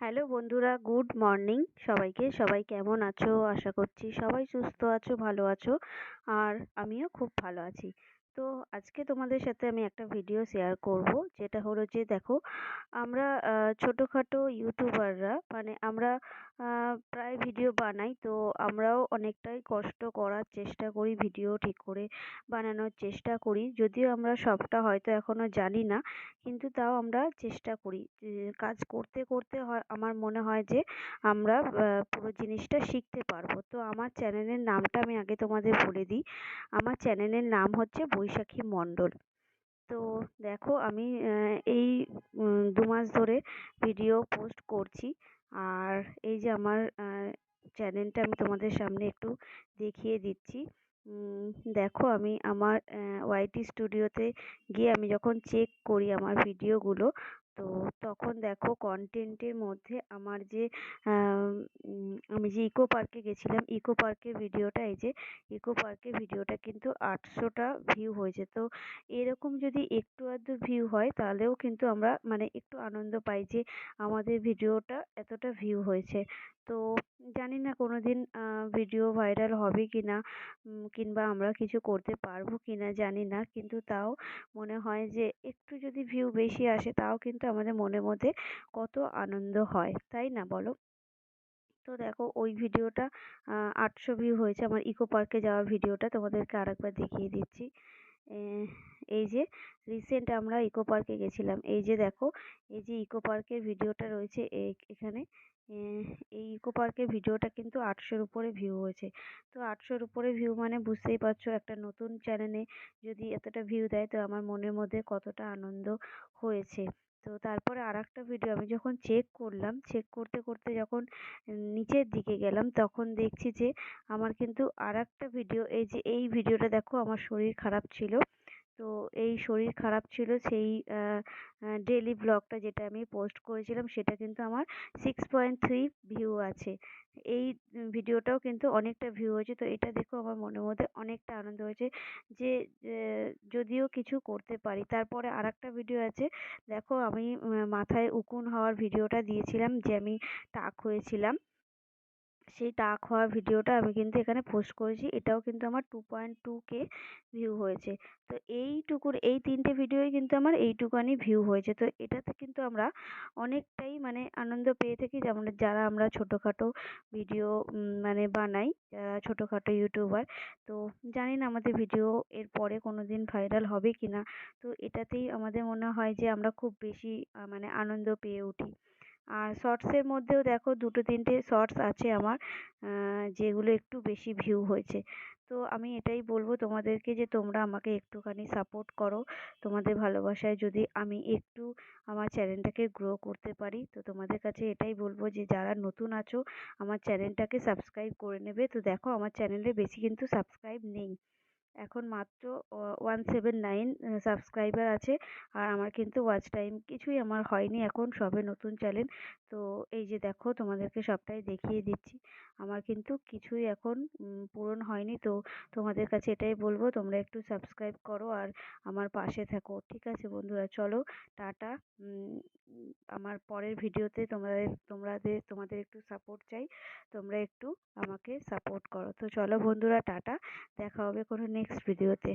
Hello বন্ধুরা good morning সবাইকে। সবাই কেমন আছো? আশা করছি সবাই সুস্থ আছো, ভালো আছো। আর আমিও খুব ভালো আছি। তো আজকে তোমাদের সাথে আমি একটা ভিডিও শেয়ার করব। যেটা হলো যে, দেখো, আমরা ছোটোখাটো ইউটিউবাররা মানে আমরা প্রায় ভিডিও বানাই, তো আমরাও অনেকটাই কষ্ট করার চেষ্টা করি ভিডিও ঠিক করে বানানোর চেষ্টা করি। যদিও আমরা সবটা হয়তো এখনও জানি না, কিন্তু তাও আমরা চেষ্টা করি। কাজ করতে করতে হয়, আমার মনে হয় যে, আমরা পুরো জিনিসটা শিখতে পারব। তো আমার চ্যানেলের নামটা আমি আগে তোমাদের বলে দিই। আমার চ্যানেলের নাম হচ্ছে বৈশাখী মণ্ডল। তো দেখো আমি এই দু মাস ধরে ভিডিও পোস্ট করছি। আর এই যে আমার চ্যানেলটা আমি তোমাদের সামনে একটু দেখিয়ে দিচ্ছি। দেখো আমি আমার ওয়াইটি স্টুডিওতে গিয়ে আমি যখন চেক করি আমার ভিডিওগুলো তো তখন দেখো কন্টেন্টের মধ্যে আমার যে আমি যে ইকো পার্কে গেছিলাম ইকো পার্কের ভিডিওটা, এই যে ইকো পার্কের ভিডিওটা কিন্তু আটশোটা ভিউ হয়েছে। তো এরকম যদি একটু আধটু ভিউ হয়, তাহলেও কিন্তু আমরা মানে একটু আনন্দ পাই যে আমাদের ভিডিওটা এতটা ভিউ হয়েছে। তো জানি না কোনো দিন ভিডিও ভাইরাল হবে কি না কিংবা আমরা কিছু করতে পারব কি না জানি না। কিন্তু তাও মনে হয় যে একটু যদি ভিউ বেশি আসে, তাও কিন্তু আমাদের মনের মধ্যে কত আনন্দ হয়, তাই না বলো? তো দেখো ওই ভিডিওটা আটশো ভিউ হয়েছে, আমার ইকো পার্কে যাওয়ার ভিডিওটা তোমাদেরকে আরেকবার দেখিয়ে দিচ্ছি। এই যে রিসেন্ট আমরা ইকো পার্কে গেছিলাম, এই যে দেখো, এই যে ইকো পার্কের ভিডিওটা রয়েছে এখানে এই ইকো পার্কের ভিডিওটা কিন্তু আটশোর উপরে ভিউ হয়েছে। তো আটশোর উপরে ভিউ মানে বুঝতেই পারছ, একটা নতুন চ্যানেলে যদি এতটা ভিউ দেয়, তো আমার মনের মধ্যে কতটা আনন্দ হয়েছে। তো তারপরে আর একটা ভিডিও আমি যখন চেক করলাম চেক করতে করতে যখন নিচের দিকে গেলাম, তখন দেখছি যে আমার কিন্তু আর একটা ভিডিও এই যে এই ভিডিওটা দেখো আমার শরীর খারাপ ছিল। তো এই শরীর খারাপ ছিল সেই ডেলি ব্লগটা যেটা আমি পোস্ট করেছিলাম সেটা কিন্তু আমার সিক্স পয়েন্ট থ্রি ভিউ আছে। এই ভিডিওটাও কিন্তু অনেকটা ভিউ হয়েছে। তো এটা দেখো আমার মনের মধ্যে অনেকটা আনন্দ হয়েছে যে যদিও কিছু করতে পারি। তারপরে আর একটা ভিডিও আছে। দেখো আমি মাথায় উকুন হওয়ার ভিডিওটা দিয়েছিলাম যে আমি টাক হয়েছিলাম। সেই টাক হওয়া ভিডিওটা আমি কিন্তু এখানে পোস্ট করেছি। এটাও কিন্তু আমার two point two K view হয়েছে। তো এইটুকুর, এই তিনটে ভিডিওই কিন্তু আমার এইটুকানি ভিউ হয়েছে। তো এটাতে কিন্তু আমরা অনেকটাই মানে আনন্দ পেয়ে থাকি। যেমন যারা আমরা ছোটোখাটো ভিডিও মানে বানাই, যারা ছোটোখাটো ইউটিউবার তো জানি না আমাদের ভিডিও এর পরে কোনো দিন ভাইরাল হবে কি না তো এটাতেই আমাদের মনে হয় যে আমরা খুব বেশি মানে আনন্দ পেয়ে উঠি। আর শর্টসের মধ্যেও দেখো দুটো তিনটে শর্টস আছে আমার যেগুলো একটু বেশি ভিউ হয়েছে। তো আমি এটাই বলব তোমাদেরকে যে তোমরা আমাকে একটুখানি সাপোর্ট করো। তোমাদের ভালোবাসায় যদি আমি একটু আমার চ্যানেলটাকে গ্রো করতে পারি, তো তোমাদের কাছে এটাই বলব যে যারা নতুন আছো, আমার চ্যানেলটাকে সাবস্ক্রাইব করে নেবে। তো দেখো আমার চ্যানেলে বেশি কিন্তু সাবস্ক্রাইব নেই। এখন মাত্র ওয়ান সেভেন নাইন সাবস্ক্রাইবার আছে। আর আমার কিন্তু ওয়াচ টাইম কিছুই আমার হয়নি এখন, সবে নতুন চ্যানেল তো এই যে দেখো, তোমাদেরকে সবটাই দেখিয়ে দিচ্ছি। আমার কিন্তু কিছুই এখন পূরণ হয়নি। তো তোমাদের কাছে এটাই বলব, তোমরা একটু সাবস্ক্রাইব করো আর আমার পাশে থাকো, ঠিক আছে বন্ধুরা? চলো, টাটা। আমার পরের ভিডিওতে তোমাদের তোমাদের তোমাদের একটু সাপোর্ট চাই। তোমরা একটু আমাকে সাপোর্ট করো। তো চলো বন্ধুরা, টাটা। দেখা হবে কোনো নেক্সট ভিডিওতে